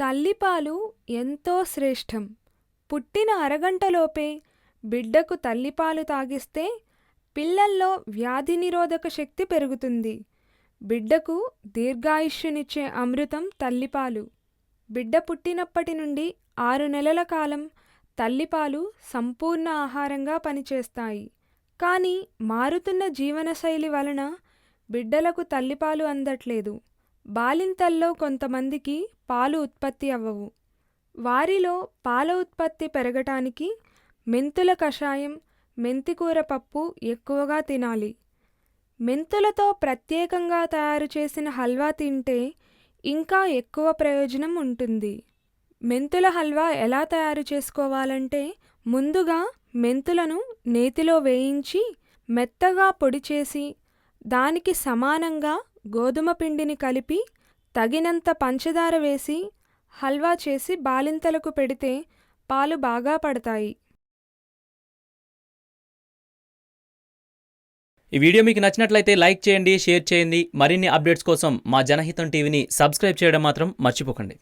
తల్లిపాలు ఎంతో శ్రేష్టం. పుట్టిన అరగంటలోపే బిడ్డకు తల్లిపాలు తాగిస్తే పిల్లల్లో వ్యాధి నిరోధక శక్తి పెరుగుతుంది. బిడ్డకు దీర్ఘాయుష్యునిచ్చే అమృతం తల్లిపాలు. బిడ్డ పుట్టినప్పటి నుండి ఆరు నెలల కాలం తల్లిపాలు సంపూర్ణ ఆహారంగా పనిచేస్తాయి. కానీ మారుతున్న జీవనశైలి వలన బిడ్డలకు తల్లిపాలు అందట్లేదు. బాలింతల్లో కొంతమందికి పాలు ఉత్పత్తి అవ్వవు. వారిలో పాల ఉత్పత్తి పెరగటానికి మెంతుల కషాయం మెంతికూర పప్పు ఎక్కువగా తినాలి. మెంతులతో ప్రత్యేకంగా తయారు చేసిన హల్వా తింటే ఇంకా ఎక్కువ ప్రయోజనం ఉంటుంది. మెంతుల హల్వా ఎలా తయారు చేసుకోవాలంటే ముందుగా మెంతులను నేతిలో వేయించి మెత్తగా పొడి చేసి దానికి సమానంగా గోధుమ పిండిని కలిపి తగినంత పంచదార వేసి హల్వా చేసి బాలింతలకు పెడితే పాలు బాగా పడతాయి. ఈ వీడియో మీకు నచ్చినట్లయితే లైక్ చేయండి షేర్ చేయండి. మరిన్ని అప్డేట్స్ కోసం మా జనహితం టీవీని సబ్స్క్రైబ్ చేయడం మాత్రం మర్చిపోకండి.